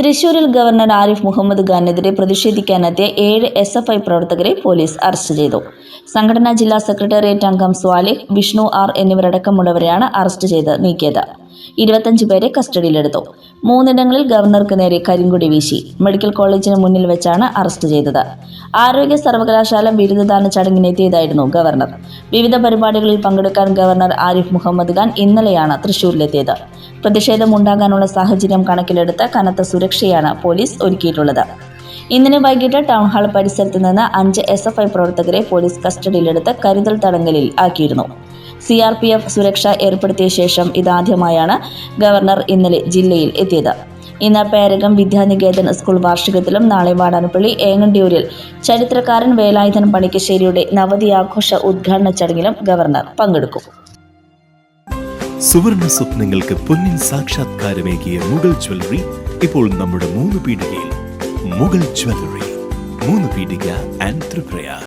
തൃശൂരിൽ ഗവർണർ ആരിഫ് മുഹമ്മദ് ഖാനെതിരെ പ്രതിഷേധിക്കാനെത്തിയ ഏഴ് എസ് എഫ് ഐ പ്രവർത്തകരെ പോലീസ് അറസ്റ്റ് ചെയ്തു. സംഘടനാ ജില്ലാ സെക്രട്ടേറിയറ്റ് അംഗം സ്വാലിഹ് വിഷ്ണു ആർ എന്നിവരടക്കമുള്ളവരെയാണ് അറസ്റ്റ് ചെയ്ത് നീക്കിയത്. ഇരുപത്തഞ്ച് പേരെ കസ്റ്റഡിയിലെടുത്തു. മൂന്നിടങ്ങളിൽ ഗവർണർക്ക് നേരെ കരിങ്കൊടി വീശി. മെഡിക്കൽ കോളേജിന് മുന്നിൽ വെച്ചാണ് അറസ്റ്റ് ചെയ്തത്. ആരോഗ്യ സർവകലാശാല ബിരുദദാന ചടങ്ങിനെത്തിയതായിരുന്നു ഗവർണർ. വിവിധ പരിപാടികളിൽ പങ്കെടുക്കാൻ ഗവർണർ ആരിഫ് മുഹമ്മദ് ഖാൻ ഇന്നലെയാണ് തൃശൂരിലെത്തിയത്. പ്രതിഷേധമുണ്ടാകാനുള്ള സാഹചര്യം കണക്കിലെടുത്ത് കനത്ത സുരക്ഷയാണ് പോലീസ് ഒരുക്കിയിട്ടുള്ളത്. ഇന്നലെ വൈകിട്ട് ടൗൺ ഹാൾ പരിസരത്ത് നിന്ന് അഞ്ച് എസ് എഫ് ഐ പ്രവർത്തകരെ പോലീസ് കസ്റ്റഡിയിലെടുത്ത് കരുതൽ തടങ്കലിൽ ആക്കിയിരുന്നു. സി ആർ പി എഫ് സുരക്ഷ ഏർപ്പെടുത്തിയ ശേഷം ഇതാദ്യമായാണ് ഗവർണർ ഇന്നലെ ജില്ലയിൽ എത്തിയത്. ഇന്ന് പേരകം വിദ്യാനികേതൻ സ്കൂൾ വാർഷികത്തിലും നാളെ വാടാനപ്പള്ളി ഏങ്ങണ്ടിയൂരിൽ ചരിത്രകാരൻ വേലായുധൻ പണിക്കശ്ശേരിയുടെ നവതി ആഘോഷ ഉദ്ഘാടന ചടങ്ങിലും ഗവർണർ പങ്കെടുക്കും. സുവർണ സ്വപ്നങ്ങൾക്ക് പൊന്നിൻ സാക്ഷാത്കാരമേകിയ മുഗൾ ജ്വല്ലറി ഇപ്പോൾ നമ്മുടെ മൂന്ന് പീടികയിൽ. മുഗൾ ജ്വല്ലറി മൂന്ന് പീടിക ആൻഡ് ത്രിപ്രയാർ.